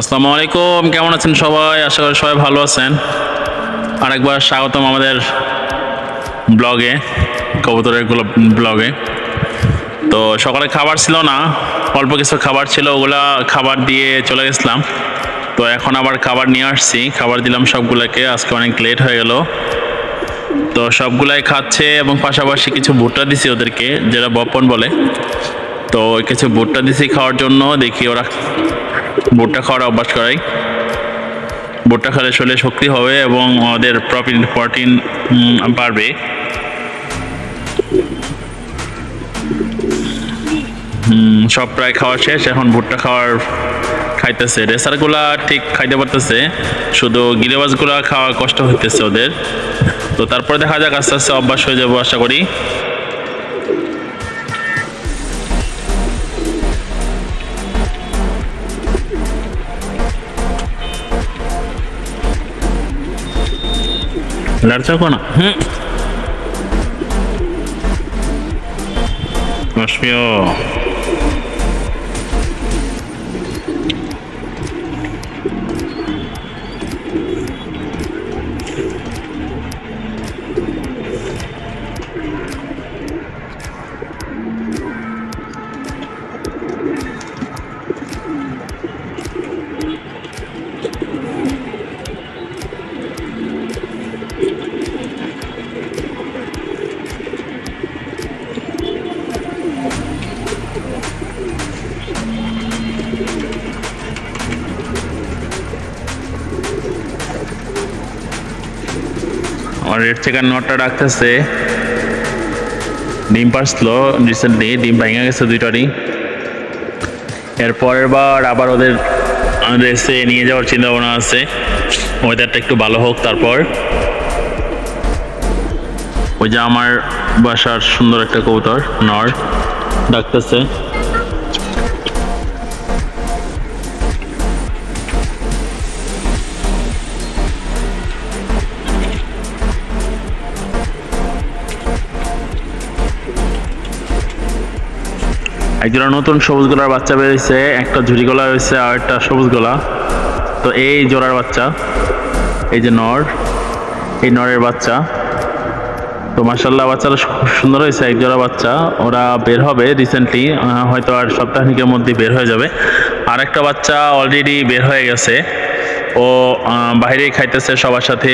আসসালামু আলাইকুম, কেমন আছেন সবাই? আশা করি সবাই ভালো আছেন। আরেকবার স্বাগতম আমাদের ব্লগে, কবুতরের ব্লগে। তো সকালে খাবার ছিল না, অল্প কিছু খাবার ছিল, ওগুলা খাবার দিয়ে চলে গেছিলাম। তো এখন আবার খাবার নিয়ে আসছি, খাবার দিলাম সবগুলোকে, আজকে অনেক লেট হয়ে গেল। তো সবগুলাই খাচ্ছে এবং পাশাপাশি কিছু ভুট্টা দিছি ওদেরকে, যেটা বপন বলে। তো কিছু ভুট্টা দিছি খাওয়ার জন্য, দেখি ওরা ভুট্টা খাওয়ার অভ্যাস করাই। ভুট্টা খেলে শরীরে শক্তি হবে এবং ওদের প্রোটিন প্রোটিন বাড়বে। সব প্রায় খাওয়া শেষ, এখন ভুট্টা খাওয়ার খাইতেছে। রেসারগুলা ঠিক খাইতে পারতেছে, শুধু গিলেবাজগুলা খাওয়া কষ্ট হইতেছে ওদের। তো তারপরে দেখা যাক আস্তে আস্তে অভ্যাস হয়ে যাব, আশা করি। എല്ലായിടത്തും വേണം. റഷ്മിയോ আমার রেড থেকে নটটা ডাকতেছে। ডিম পারছিল রিসেন্টলি ডিম ভেঙে গেছে দুইটারই এর পরের বার আবার ওদের রেসে নিয়ে যাওয়ার চিন্তা ভাবনা আছে। ওয়েদারটা একটু ভালো হোক তারপর। ওই যে আমার বাসার সুন্দর একটা কবুতর, নর, ডাকতেছে। একজোড়া নতুন সবুজ গলার বাচ্চা বেরিয়েছে একটা ঝুড়ি গলা হয়েছে আর একটা সবুজ গলা। তো এই জোড়ার বাচ্চা এই যে নর এই নরের বাচ্চা। তো মাসাল্লাহ বাচ্চারা খুব সুন্দর হয়েছে এক জোড়া বাচ্চা। ওরা বের হবে রিসেন্টলি হয়তো আর সপ্তাহখানিকের মধ্যে বের হয়ে যাবে। আর একটা বাচ্চা অলরেডি বের হয়ে গেছে। ও আহ, বাইরেই খাইতেছে সবার সাথে।